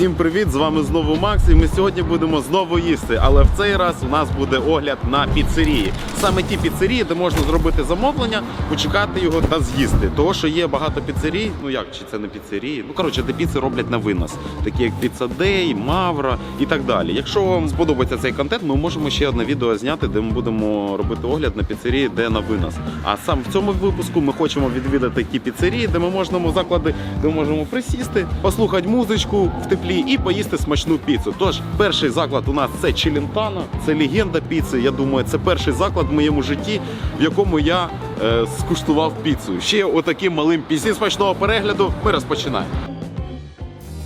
Всім привіт! З вами знову Макс, і ми сьогодні будемо знову їсти. Але в цей раз у нас буде огляд на піцерії. Саме ті піцерії, де можна зробити замовлення, почекати його та з'їсти. Того, що є багато піцерій, ну як чи це не піцерії? Ну коротше, де піци роблять на винос, такі як Day, Мавра і так далі. Якщо вам сподобається цей контент, ми можемо ще одне відео зняти, де ми будемо робити огляд на піцерії, де на винос. А сам в цьому випуску ми хочемо відвідати ті піцерії, де ми можемо заклади, де ми можемо присісти, послухати музичку в теплі і поїсти смачну піцу. Тож, перший заклад у нас це Челентано, це легенда піци. Я думаю, це перший заклад в моєму житті, в якому я е, скуштував піцу. Ще отаким малим пісні смачного перегляду. Ми розпочинаємо.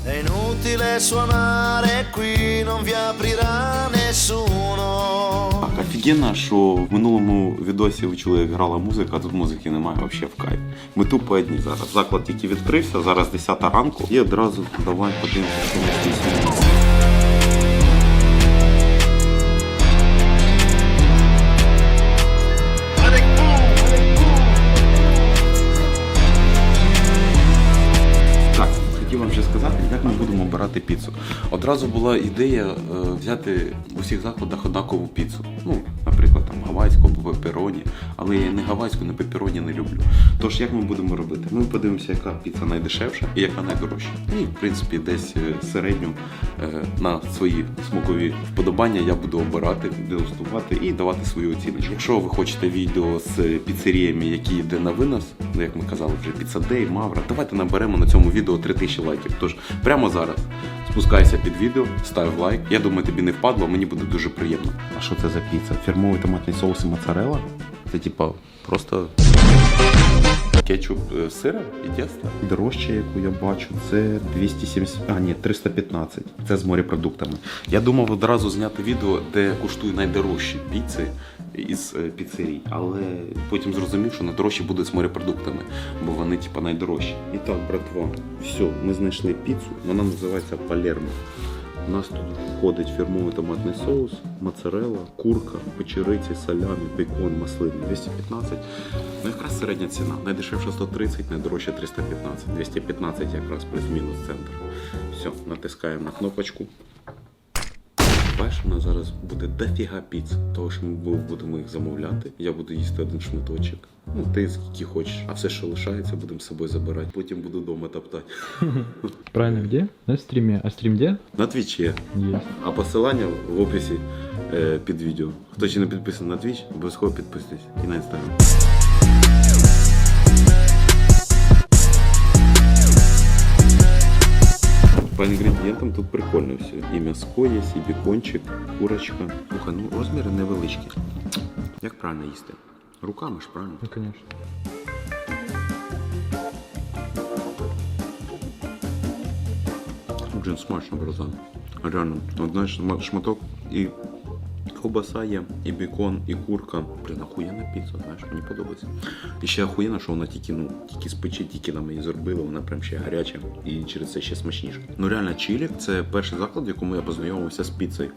È inutile suonare qui, non vi aprirà nessuno. Офігенно, що в минулому відосі ви чули, як грала музика, а тут музики немає взагалі в кайф. Ми тупо одні зараз. Заклад тільки відкрився, зараз 10 ранку. І одразу давай подивимося, нас. Так, хотів вам ще сказати, як ми будемо обирати піцу. Одразу була ідея е, взяти в усіх закладах однакову піцу. Ну, наприклад, там гавайську або пепероні, але я не гавайську, не пепероні не люблю. Тож як ми будемо робити? Ми подивимося, яка піца найдешевша і яка найдорожча. І, в принципі, десь е, середню е, на свої смакові вподобання я буду обирати, дегустувати і давати свою оціночку. Якщо ви хочете відео з піцеріями, які йде на винос, ну як ми казали вже Day, Мавра, давайте наберемо на цьому відео 3000 лайків. Тож прямо зараз спускайся під відео, став лайк. Я думаю, тобі не впадло, мені буде дуже приємно. А що це за піца? Фірмовий томатний соус і моцарелла? Це типа просто кетчуп е, сира і тіста. Дорожче, яку я бачу, це 270, а ні, 315. Це з морепродуктами. Я думав одразу зняти відео, де куштую найдорожчі піци із е, піцерій, але потім зрозумів, що найдорожчі будуть з морепродуктами, бо вони типа найдорожчі. І так, братва, все, ми знайшли піцу, вона називається Палермо. У нас тут входить фірмовий томатний соус, моцарелла, курка, печериці, салямі, бекон, маслини 215. Ну якраз середня ціна. Найдешевша 130, найдорожча 315. 215 якраз плюс-мінус центр. Все, натискаємо на кнопочку. Бачиш, у нас зараз буде дофіга піц, того що ми будемо їх замовляти. Я буду їсти один шматочок. Ну, ти скільки хочеш, а все, що лишається, будемо з собою забирати. Потім буду вдома топтати. Правильно, где? На стриме. А стрим где? На твічі. Есть. А посилання в описі е, під відео. Хто ще не підписаний на Twitch, обов'язково підписуйтесь і на інстаграм. По інгредієнтам тут прикольно все. І м'яско є, і бікончик, курочка. Слухай, ну розміри невеличкі. Як правильно їсти? Руками ж правильно. Ну, конечно. Блін, смачно, братан. Реально, одна шматок і ковбаса є, і бекон, і курка. Блін, охуєнна піца, знаєш, мені подобається. І ще охуєнно, що вона тільки, ну, тільки з печі, тільки нам її зробили, вона прям ще гаряча і через це ще смачніше. Ну реально, Чилі це перший заклад, в якому я познайомився з піцею.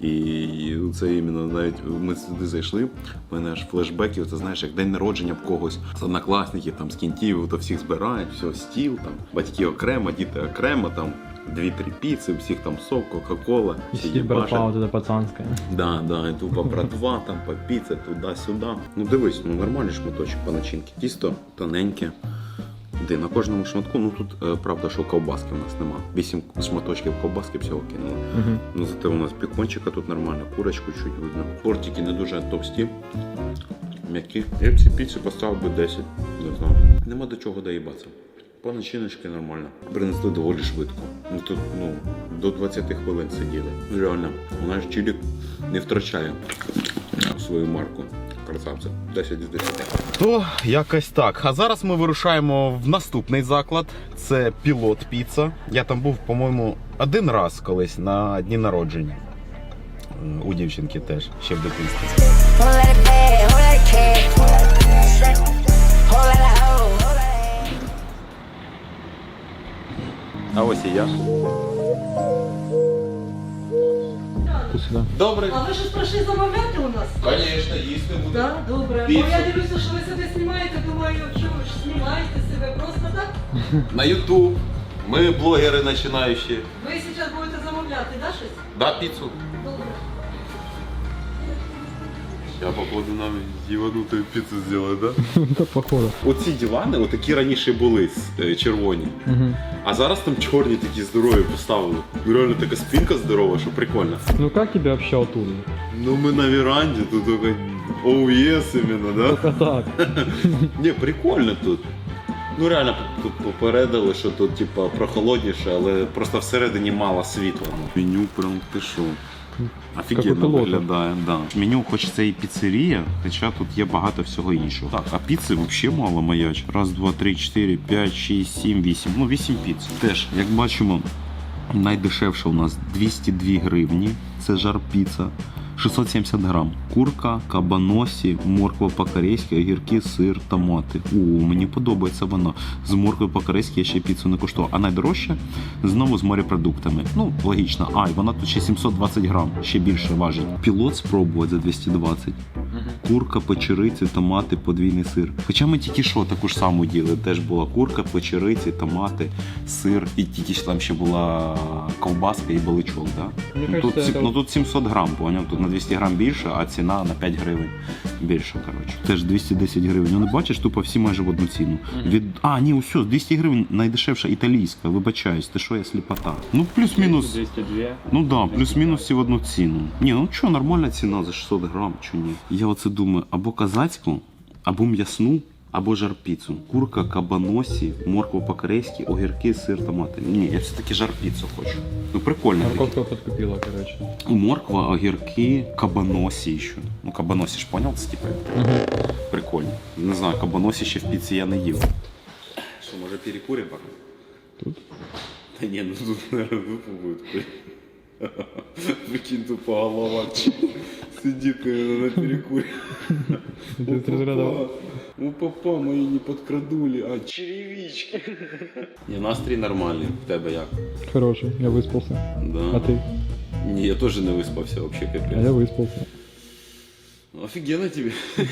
І це іменно навіть ми сюди зайшли. У мене аж флешбеки, це знаєш, як день народження в когось з однокласників, там з кінтів, то всіх збирають, все, стіл, там, батьки окремо, діти окремо, там. Дві-три піци, у всіх там сок, Кока-Кола. И братва вот эта пацанская. Да, да, і тут по братва, там по піці, туди-сюди. Ну дивись, ну нормальний шматочок по начинки. Тісто тоненьке. Де на кожному шматку, ну тут е, правда, що ковбаски у нас нема. Вісім шматочків ковбаски всього кинули. Мгм. Ну зате у нас пікончика тут нормально, курочку чуть видно. Тортики не дуже товсті, м'які. Я б ці піці поставив би 10, не знаю. Нема до чого доїбатися. По начиночці нормально. Принесли доволі швидко. Ну тут ну, до 20 хвилин сиділи. Ну, Реально, у нас чилік не втрачає свою марку. Красавця. 10 з 10. То якось так. А зараз ми вирушаємо в наступний заклад. Це пілот піца. Я там був, по-моєму, один раз колись на дні народження. Е, У дівчинки теж ще в дитинстві. А ось і я. Добре. А ви щось прийшли замовляти у нас? Звісно, їсти буде. Так, добре. Піцу. Бо я дивлюся, що ви себе знімаєте, думаю, що ви ж знімаєте себе просто так? На Ютуб. Ми блогери починаючі. Ви зараз будете замовляти, да, щось? Да, піцу. Я походу нам зівануту піцу зробити, да? Да, походу. Оці дивани, отакі раніше були е, червоні. Мгм. А зараз там чорні такі здорові поставили. Ну реально така спинка здорова, що прикольно. Ну как тебе вообще оттуда? Ну ми на веранді, тут тільки оу єс іменно, да? Только так. Ні, прикольно тут. Ну реально тут попередили, що тут типа прохолодніше, але просто всередині мало світла. Меню прям ти що. Офігенно виглядає, да. Меню хоч це і піцерія, хоча тут є багато всього іншого. Так, а піци взагалі мало маяч. Раз, два, три, чотири, п'ять, шість, сім, вісім. Ну, вісім піц. Теж, як бачимо, найдешевше у нас 202 гривні. Це жар піца. 670 грам. Курка, кабаносі, морква по-корейськи, огірки, сир, томати. О, мені подобається вона. З моркви по-корейськи я ще піцу не куштував. А найдорожче знову з морепродуктами. Ну, логічно. А, і вона тут ще 720 грам, ще більше важить. Пілот спробувати за 220. Курка, печериці, томати, подвійний сир. Хоча ми тільки що таку ж саму їли. Теж була курка, печериці, томати, сир. І тільки ж там ще була ковбаска і баличок. Да? Ну, тут, це- ну тут 700 грам, поняв? Тут на 200 грам більше, а ціна на 5 гривень більше. Коротше. Теж 210 гривень. Ну не бачиш, тупо всі майже в одну ціну. Від... А, ні, усе, 200 гривень найдешевша італійська, вибачаюсь, ти що я сліпота. Ну плюс-мінус. 202. Ну да, плюс-мінус всі в одну ціну. Ні, ну що, нормальна ціна за 600 грам, чи ні? Я оце думаю, або казацьку, або м'ясну, або жарпіцу. Курка, кабаносі, морква по-корейськи, огірки, сир, томати. Ні, я все-таки жарпіцу хочу. Ну прикольно. Морковка подкупила, короче. Морква, огірки, кабаносі ще. Ну кабаносі ж поняв, це типу прикольно. Не знаю, кабаносі ще в піці я не їв. Що, може перекуримо? Тут? Та ні, ну тут, наверное, випу буде. Викинь тупо голова. Сидит, наверное, на перекуре. Ты из разряда У папа мої не подкрадули, а черевички. Ні, настрій нормальний. В тебе як? Хороший, я выспался. Да. А ты? Ні, я теж не виспався вообще А я капець. выспался. Офігенно тобі.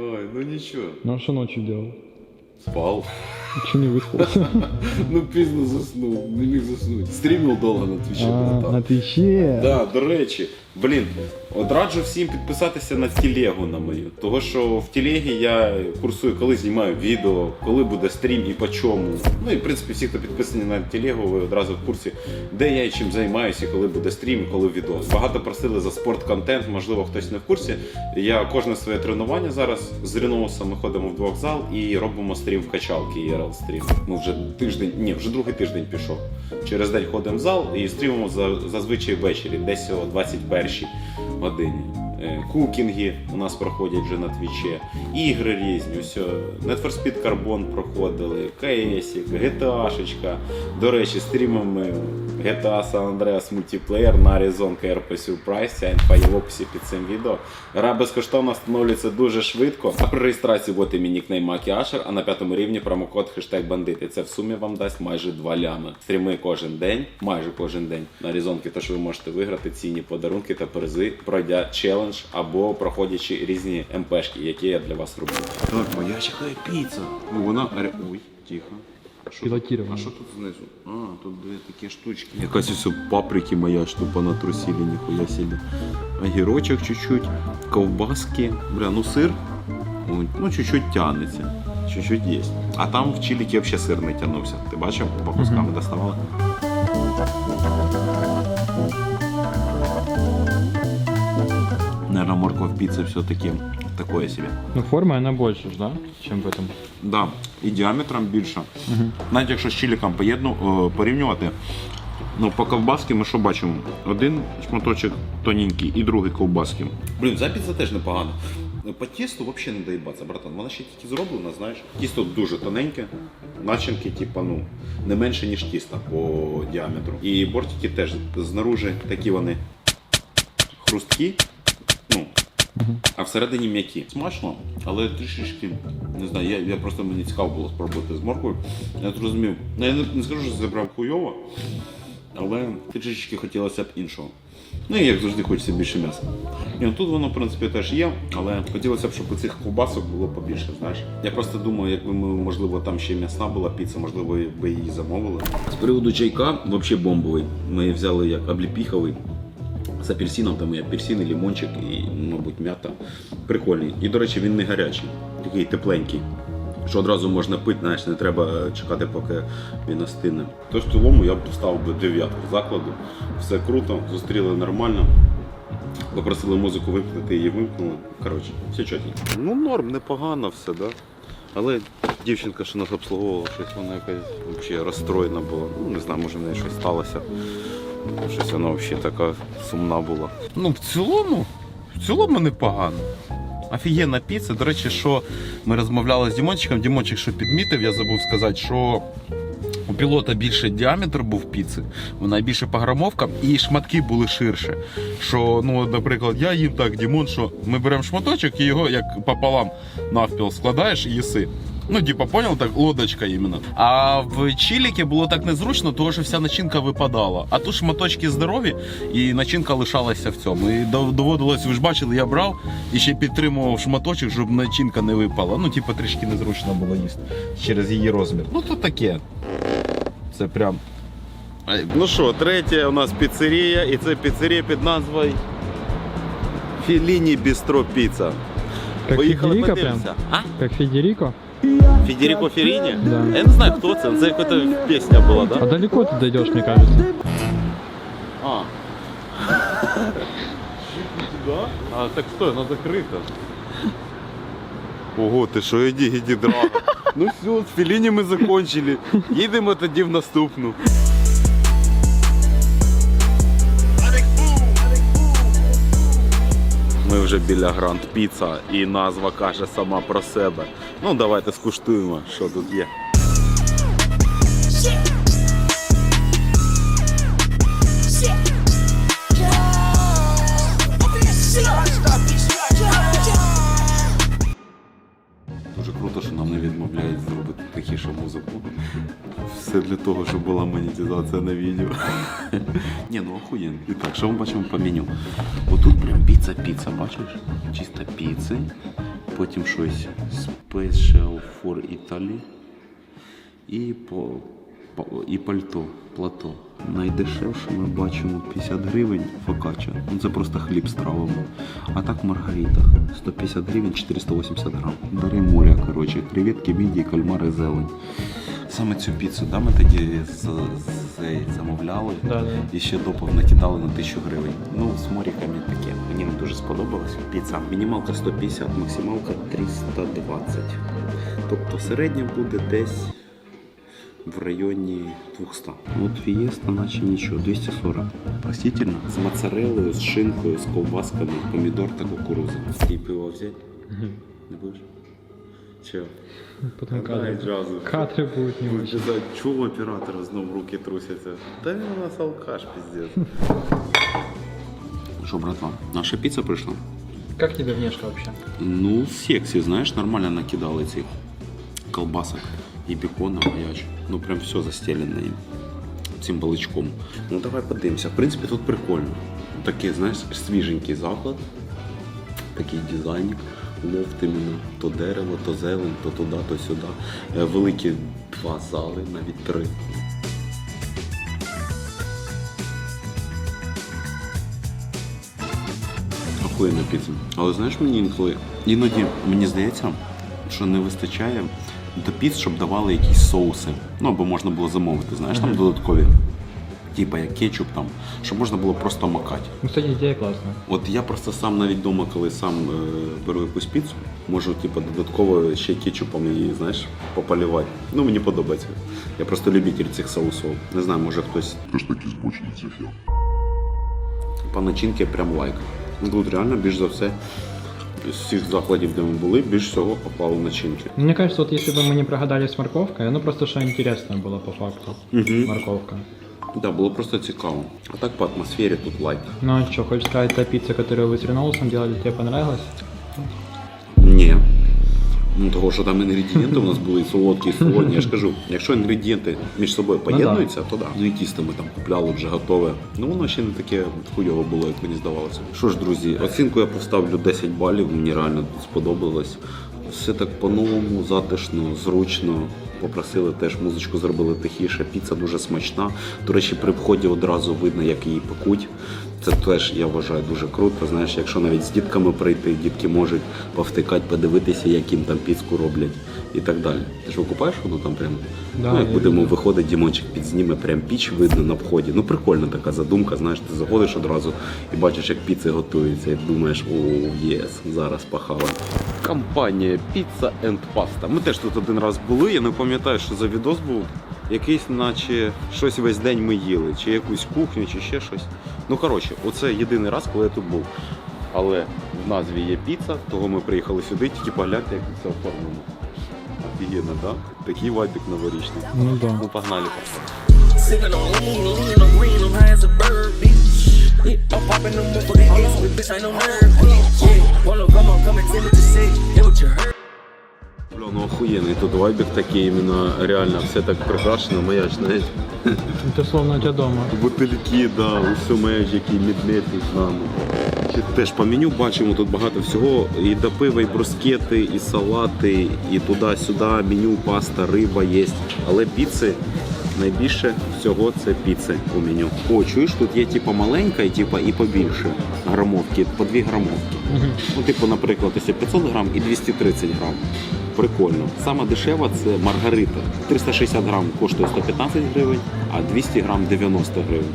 Ой, ну нічого. Ну а что ночью делал? Спав. Че не выспался? Ну пізно заснув, не міг заснути. Стрімив довго на твічі, А, братан. на Твиче? Да, до речі, Блін, от раджу всім підписатися на телегу на мою. Того що в телегі я курсую, коли знімаю відео, коли буде стрім і по чому. Ну і в принципі всі, хто підписані на телегу, ви одразу в курсі, де я і чим займаюся, і коли буде стрім, і коли відос. Багато просили за спортконтент, можливо, хтось не в курсі. Я кожне своє тренування зараз з Ріноусом ми ходимо в зал і робимо стрім в качалки ІРЛ стрім. Ну вже тиждень, ні, вже другий тиждень пішов. Через день ходимо в зал і стрімимо за- зазвичай ввечері, десь о 21 годині. Е, Кукінги у нас проходять вже на твіче, ігри різні. Все. Need for Speed Carbon проходили, КС, GTA. До речі, стрімимо ми GTA San Andreas Multiplayer на Horizon KRP Surprise, ця інфа є в описі під цим відео. Гра безкоштовно встановлюється дуже швидко. А при реєстрації вводите мій нікнейм Макі Ашер, а на п'ятому рівні промокод хештег бандити. Це в сумі вам дасть майже 2 лями. Стріми кожен день, майже кожен день на Різонки, тож ви можете виграти цінні подарунки та призи, пройдя челендж або проходячи різні МПшки, які я для вас роблю. Так, моя чекає піца. Ну вона. Ой, тихо. А що. А що тут знизу? А, тут дві такі штучки. Якась ось паприки моя штука натрусили, ніхуя себе. Огірочок чуть-чуть, ковбаски. Бля, ну сир. Ну, чуть-чуть тянеться. Чуть-чуть є. А там в чиліки взагалі сир не тягнувся. Ти бачив, по кусками доставали? Наверное, морква в пицце все-таки такое себе. Ну форма она больше, ж, да? Чем в этом. Да, і діаметром більше. Навіть якщо з чиліком поєдну, е, порівнювати, ну по ковбаски ми що бачимо? Один шматочок тоненький і другий ковбаски. Блін, запіца теж непогано. По тісту взагалі не доїбатися, братан. Вона ще тільки зроблена, знаєш. Тісто дуже тоненьке, начинки, типа, ну, не менше, ніж тіста по діаметру. І бортики теж знаружи такі вони хрусткі. А всередині м'які. Смачно, але трішечки, не знаю, я, я просто мені цікаво було спробувати з морквою. Я зрозумів. Ну, я не, не скажу, що прям хуйово, але трішечки хотілося б іншого. Ну і як завжди хочеться більше м'яса. Ну тут воно, в принципі, теж є, але хотілося б, щоб у цих ковбасок було побільше, знаєш. Я просто думаю, якби ми, можливо, там ще м'ясна була піца, можливо, би її замовили. З приводу чайка, взагалі бомбовий. Ми взяли як обліпіховий. З апельсином, там і апельсин, і лимончик, і, мабуть, м'ята. Прикольний. І, до речі, він не гарячий, такий тепленький. Що одразу можна пити, знаєш, не треба чекати, поки він остине. Тож в цілому я б ставив би дев'ятку закладу. Все круто, зустріли нормально. Попросили музику вимкнути, її вимкнули. Коротше, все чотенько. Ну, норм, непогано все, да. Але дівчинка, що нас обслуговувала, щось вона якась взагалі розстроєна була. Ну, не знаю, може в неї щось сталося. Щось вона взагалі така сумна була. Ну, в цілому, в цілому непогано. Офігенна піца. До речі, що ми розмовляли з Дімончиком. Дімончик, що підмітив, я забув сказати, що у пілота більше діаметр був піци, вона більше по грамовкам, і шматки були ширше. Що, ну, наприклад, я їм так, Дімон, що ми беремо шматочок і його як пополам навпіл складаєш і їси. Ну, типа, понял, так лодочка іменно. А в чиліки було так незручно, тому що вся начинка випадала. А тут шматочки здорові, і начинка лишалася в цьому. І дов- доводилось, ви ж бачили, я брав і ще підтримував шматочок, щоб начинка не випала. Ну, типа, трішки незручно було їсти через її розмір. Ну, то таке. Це прям. Ну що, третя у нас піцерія, і це піцерія під назвою Філіні Бістро Піца. Как Поїхали Федерико прям? подивимося. А? Как Федерико? Ферини? Да. Я не знаю, кто это. Это какая-то песня А да? далеко ты дойдешь, мне кажется. А. А, так стой, она закрыта. Ого, ти що, іди, іди, драга. Ну все, з Феліні ми закончили. Їдемо тоді в наступну. Ми вже біля Гранд Піца і назва каже сама про себе. Ну давайте скуштуємо, що тут є. Того, щоб була монетизація на відео. Ні, ну охуєнно. І так, що ми бачимо по меню? Отут прям піца-піца, бачиш? Чисто піци. Потім щось Special for Italy. І по, по- і пальто, плато. Найдешевше ми бачимо 50 гривень фокача. Ну це просто хліб з травами. А так в маргаритах 150 гривень 480 грам. Дари моря, коротше, креветки, мідії, кальмари, зелень. Саме цю піцу, да, ми тоді з, з- замовляли Да, да. і ще допов накидали на 1000 гривень. Ну, з моріками таке. Мені не дуже сподобалось. Піца. Мінімалка 150, максималка 320. Тобто середня буде десь в районі 200. От фієста, наче нічого, 240. Простительно. З моцарелою, з шинкою, з ковбасками, помідор та кукуруза. І пиво взяти? Не будеш? Чого? Потом Давай кадры. зразу. Кадры будут не очень. Казати, чого оператора знов руки трусяться? Та він у нас алкаш, піздець. Що, братва, наша піца прийшла? Как тебе внешка вообще? Ну, сексі, знаєш, нормально накидали цих колбасок і бекона маяч. Ну прям все застелене їм. Цим баличком. Ну давай подивимося. В принципі, тут прикольно. Такий, знаєш, свіженький заклад. Такий дизайнік. Лофт іменно. То дерево, то зелень, то туди, то сюди. Е, Великі два зали, навіть три. Охуєнна піца. Але знаєш мені інколи, іноді мені здається, що не вистачає до піц, щоб давали якісь соуси. Ну або можна було замовити, знаєш, там додаткові Типа як кетчуп там, щоб можна було просто макати. Ну, кстати, идея классная. От я просто сам навіть вдома, коли сам е, беру якусь піцу, можу типу, додатково ще кетчупом її, знаєш, пополівати. Ну мені подобається. Я просто любитель цих соусів. Не знаю, може хтось. Теж такі збочинці філ. По начинки прям лайк. Ну, Тут реально більш за все з всіх закладів, де ми були, більш всього попало начинки. Ну, Мне кажется, вот если бы мы не прогадали с морковкой, ну просто что интересное было по факту. Морковка. Да, було просто цікаво. А так по атмосфері тут лайк. Ну а что, хочешь сказать, та пицца, которую вы с Реноусом делали, тебе понравилась? Ні. Ну, того, що там інгредієнти у нас були і солодкі, і солоні. Я ж кажу, якщо інгредієнти між собою да. поєднуються, то да. Ну і тісто ми там купляли вже готове. Ну воно ще не таке хуйове було, як мені здавалося. Що ж, друзі, оцінку я поставлю 10 балів, мені реально сподобалось. Все так по-новому, затишно, зручно. Попросили теж музичку зробили тихіше. Піца дуже смачна. До речі, при вході одразу видно, як її пекуть. Це теж я вважаю дуже круто. Знаєш, якщо навіть з дітками прийти, дітки можуть повтикати, подивитися, як їм там піцку роблять і так далі. Ти ж викупаєш воно там прям? Да, ну, як будемо виходить, Дімончик підзніме, прям піч видно на вході. Ну прикольна така задумка. Знаєш, ти заходиш одразу і бачиш, як піци готуються, і думаєш, о, єс, зараз пахала. Компанія Pizza and Pasta. Ми теж тут один раз були. Я не пам'ятаю, що за відос був. Якийсь, наче щось весь день ми їли, чи якусь кухню, чи ще щось. Ну коротше, оце єдиний раз, коли я тут був. Але в назві є піца, того ми приїхали сюди, тільки погляньте, як це оформлено. Офігенно, так? Да? Такий вайбик новорічний. Ну да. Ну погнали. Бля, ну охуєнний тут вайбик такий, іменно реально все так прикрашено, маяч, знаєш. Ти словно у тебе дома. Бутильки, да, усе меч, який мідметний з нами. Теж по меню бачимо тут багато всього. І до пива, і брускети, і салати, і туди-сюди меню, паста, риба є. Але піци найбільше всього це піци у меню. О, чуєш, тут є типу маленька і типу, і побільше грамовки, по дві грамовки. Ну, типу, наприклад, ось 500 грам і 230 грам. Прикольно. Сама дешева це маргарита. 360 грам коштує 115 гривень, а 200 грам 90 гривень.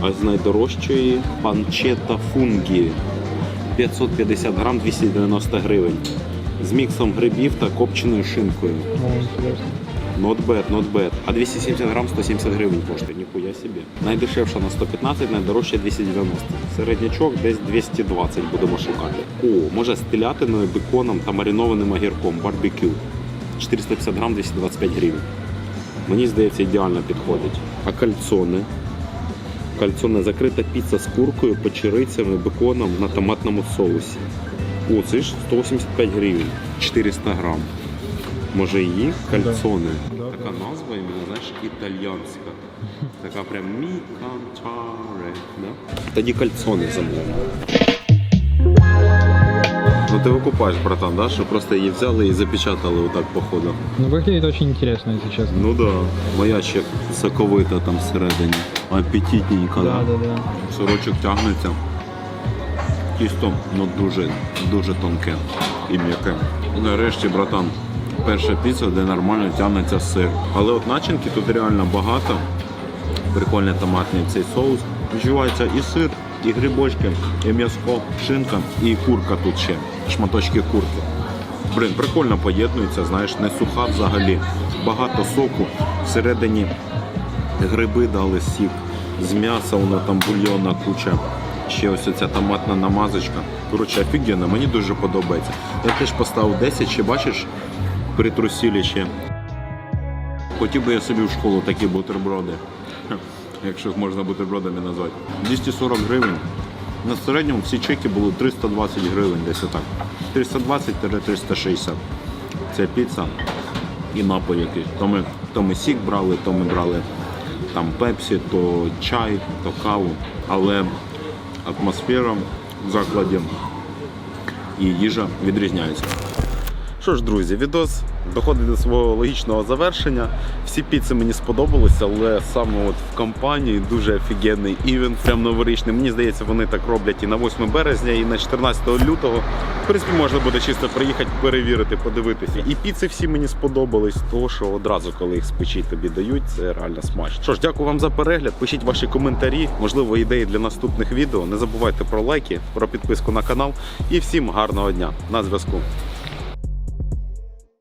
А з найдорожчої панчета фунгі 550 грам 290 гривень. З міксом грибів та копченою шинкою. Not bad, not bad. А 270 грам 170 гривень коштує, ніхуя собі. Найдешевша на 115, найдорожча 290. Середнячок десь 220 будемо шукати. О, може з телятиною, беконом та маринованим огірком, барбекю. 450 грам 225 гривень. Мені здається, ідеально підходить. А кальцони? Кальцоне закрита піца з куркою, печерицями, беконом на томатному соусі. О, це ж 185 гривень, 400 грам. Може її кальцони. Да, така назва, іменно, знаєш, італьянська. Така прям мікантаре. Да? Тоді кальцони замовимо. Ну ти викупаєш, братан, да? що просто її взяли і запечатали отак по ходу. Ну, выглядит очень интересно, если честно. Ну да. Моя ще соковита там всередині. Апетитненька, да, да, да. Сирочок тягнеться. Тісто ну, дуже, дуже тонке і м'яке. Нарешті, братан, перша піца, де нормально тягнеться сир. Але от начинки тут реально багато. Прикольний томатний цей соус. Відчувається і сир, і грибочки, і м'яско, шинка, і курка тут ще. Шматочки курки. Блін, прикольно поєднується, знаєш, не суха взагалі. Багато соку. Всередині гриби дали сік. З м'яса воно там бульйона куча. Ще ось ця томатна намазочка. Коротше, офігенно, мені дуже подобається. Я теж поставив 10, ще бачиш, притрусили ще. Хотів би я собі в школу такі бутерброди. Якщо їх можна бутербродами назвати. 240 гривень. На середньому всі чеки були 320 гривень, десь отак. 320-360. Це піца і напої якийсь. То ми, то ми сік брали, то ми брали там пепсі, то чай, то каву. Але атмосфера в закладі і їжа відрізняються. Що ж, друзі, відос доходить до свого логічного завершення. Всі піци мені сподобалися, але саме от в компанії дуже офігенний івент, прям новорічний. Мені здається, вони так роблять і на 8 березня, і на 14 лютого. В принципі, можна буде чисто приїхати, перевірити, подивитися. І піци всі мені сподобались, тому що одразу, коли їх з печі тобі дають, це реально смачно. Що ж, дякую вам за перегляд. Пишіть ваші коментарі, можливо, ідеї для наступних відео. Не забувайте про лайки, про підписку на канал. І всім гарного дня. На зв'язку.